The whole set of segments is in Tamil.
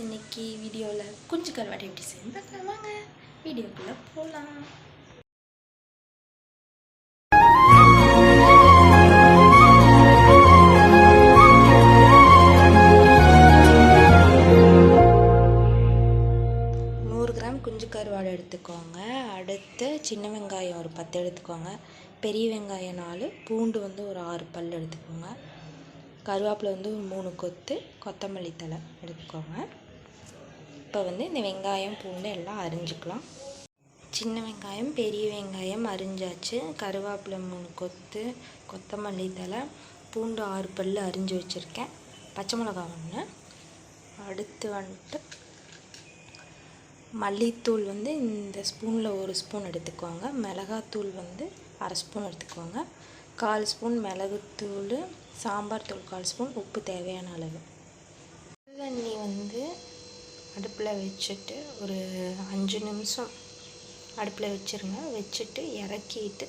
இன்னைக்கு வீடியோவில் குஞ்சு கருவாடு எப்படி செய்யணும் பார்க்கலாம். வாங்க வீடியோக்குள்ளே போகலாம் நூறு கிராம் குஞ்சு கருவாடு எடுத்துக்கோங்க. அடுத்து சின்ன வெங்காயம் ஒரு பத்து எடுத்துக்கோங்க. பெரிய வெங்காயம் நாலு பூண்டு வந்து ஒரு ஆறு பல் எடுத்துக்கோங்க. கருவேப்பிலை வந்து ஒரு மூணு கொத்து கொத்தமல்லி தழை எடுத்துக்கோங்க. இப்போ வந்து இந்த வெங்காயம் பூண்டு எல்லாம் அரிஞ்சிக்கலாம். சின்ன வெங்காயம் பெரிய வெங்காயம் அரிஞ்சாச்சு. கருவேப்பிலை மூணு கொத்து கொத்தமல்லி தழை பூண்டு ஆறு பல் அரிஞ்சு வச்சுருக்கேன். பச்சை மிளகா ஒன்று அடுத்து வந்துட்டு மல்லித்தூள் வந்து இந்த ஸ்பூனில் ஒரு ஸ்பூன் எடுத்துக்கோங்க. மிளகாத்தூள் வந்து அரை ஸ்பூன் எடுத்துக்கோங்க. கால் ஸ்பூன் மிளகுத்தூள் சாம்பார் தூள் கால் ஸ்பூன் உப்பு தேவையான அளவு. தண்ணி வந்து அடுப்பில் வச்சுட்டு ஒரு அஞ்சு நிமிஷம் அடுப்பில் வச்சுருங்க. வச்சுட்டு இறக்கிட்டு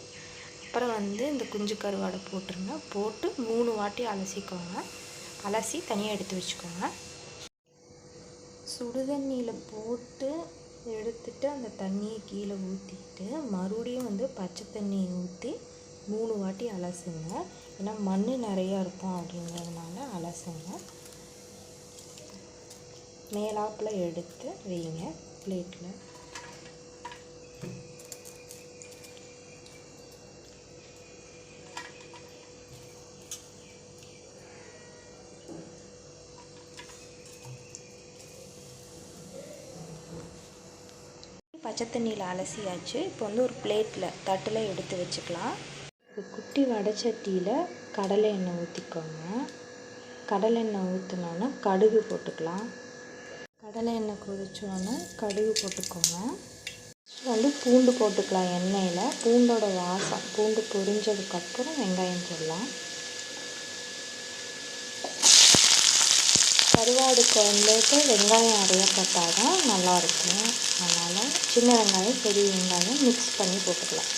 அப்புறம் வந்து இந்த குஞ்சு கருவாடை போட்டுருங்க. போட்டு மூணு வாட்டி அலசிக்கோங்க. அலசி தனியாக எடுத்து வச்சுக்கோங்க. சுடுதண்ணியில் போட்டு எடுத்துட்டு அந்த தண்ணியை கீழே ஊற்றிட்டு மறுபடியும் வந்து பச்சை தண்ணியை ஊற்றி மூணு வாட்டி அலசுங்க. ஏன்னா மண் நிறையா இருக்கும் அப்படிங்கிறதுனால அலசுங்க. மேலாப்பில் எடுத்து வைங்க பிளேட்டில் பச்சை தண்ணியில் அலசியாச்சு. இப்போ வந்து ஒரு பிளேட்டில் தட்டில் எடுத்து வச்சுக்கலாம். குட்டி வடைச்சட்டியில் கடலை எண்ணெய் ஊற்றிக்கோங்க கடலை எண்ணெய் ஊற்றினோன்னா கடுகு போட்டுக்கலாம். கடலை எண்ணெய் கொதிச்சோன்னே கடுகு போட்டுக்கோங்க. வந்து பூண்டு போட்டுக்கலாம் எண்ணெயில். பூண்டோட வாசம் பூண்டு பொரிஞ்சதுக்கப்புறம் வெங்காயம் போடலாம். கருவாடுக்கு வந்துட்டு வெங்காயம் நிறைய போட்டால் தான் நல்லாயிருக்கும் அதனால் சின்ன வெங்காயம் பெரிய வெங்காயம் மிக்ஸ் பண்ணி போட்டுக்கலாம்.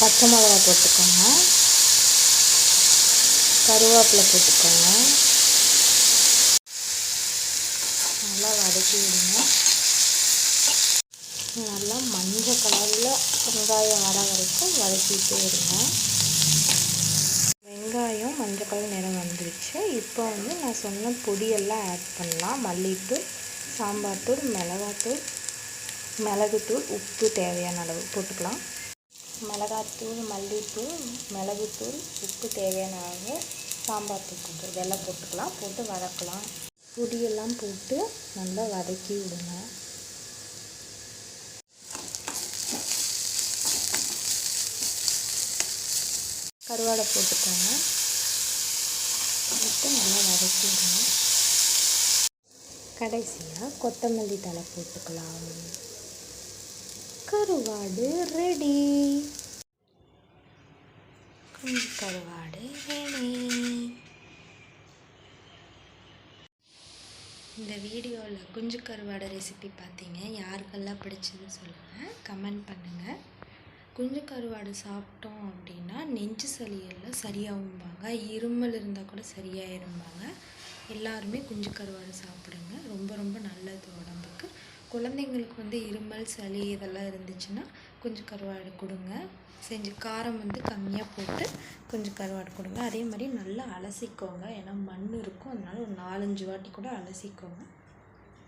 பச்சை மிளகா போட்டுக்கோங்க. கருவேப்பிலை போட்டுக்கோங்க. நல்லா வதக்கி விடுங்க. நல்லா மஞ்சள் கலரில் வெங்காயம் வர வரைக்கும் வதக்கிட்டே இருங்க. வெங்காயம் மஞ்சள் கலர் நிறம் வந்துருச்சு. இப்போ வந்து நான் சொன்ன பொடியெல்லாம் ஆட் பண்ணலாம். மல்லித்தூள் சாம்பார் தூள் மிளகாத்தூள் மிளகுத்தூள் உப்பு தேவையான அளவு போட்டுக்கலாம். மிளகாத்தூள் மல்லித்தூள் மிளகுத்தூள் உப்பு தேவையான அளவு சாம்பார் தூள் வெள்ளை இதெல்லாம் போட்டுக்கலாம் போட்டு வதக்கலாம். பொடியெல்லாம் போட்டு நல்லா வதக்கி விடுங்க. கருவாடை போட்டுக்கோங்க. போட்டு நல்லா வதக்கி விடுங்க. கடைசியாக கொத்தமல்லி தழை போட்டுக்கலாம். கருவாடு ரெடி குஞ்சு கருவாடு ரெடி இந்த வீடியோவில் குஞ்சு கருவாடு ரெசிபி பார்த்தீங்க யாருக்கெல்லாம் பிடிச்சது சொல்லுங்கள் கமெண்ட் பண்ணுங்கள் குஞ்சு கருவாடு சாப்பிட்டோம் அப்படின்னா நெஞ்சு சளியெல்லாம் சரியாகும்பாங்க. இருமல் இருந்தால் கூட சரியாயிரும்பாங்க. எல்லாருமே குஞ்சு கருவாடு சாப்பிடுங்க. ரொம்ப ரொம்ப நல்லது உடம்புக்கு. குழந்தைங்களுக்கு வந்து இருமல் சளி இதெல்லாம் இருந்துச்சுன்னா கொஞ்சம் கருவாடு கொடுங்க. செஞ்சு காரம் வந்து கம்மியாக போட்டு கொஞ்சம் கருவாடு கொடுங்க. அதே மாதிரி நல்லா அலசிக்கோங்க. ஏன்னா மண் இருக்கும். அதனால் ஒரு நாலஞ்சு வாட்டி கூட அலசிக்கோங்க.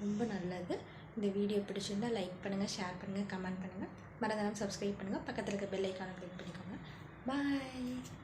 ரொம்ப நல்லது. இந்த வீடியோ பிடிச்சிருந்தா லைக் பண்ணுங்கள் ஷேர் பண்ணுங்கள் கமெண்ட் பண்ணுங்கள் மறந்துடாமல் சப்ஸ்கிரைப் பண்ணுங்கள் பக்கத்தில் இருக்க பெல் ஐக்கானை கிளிக் பண்ணிக்கோங்க. பாய்.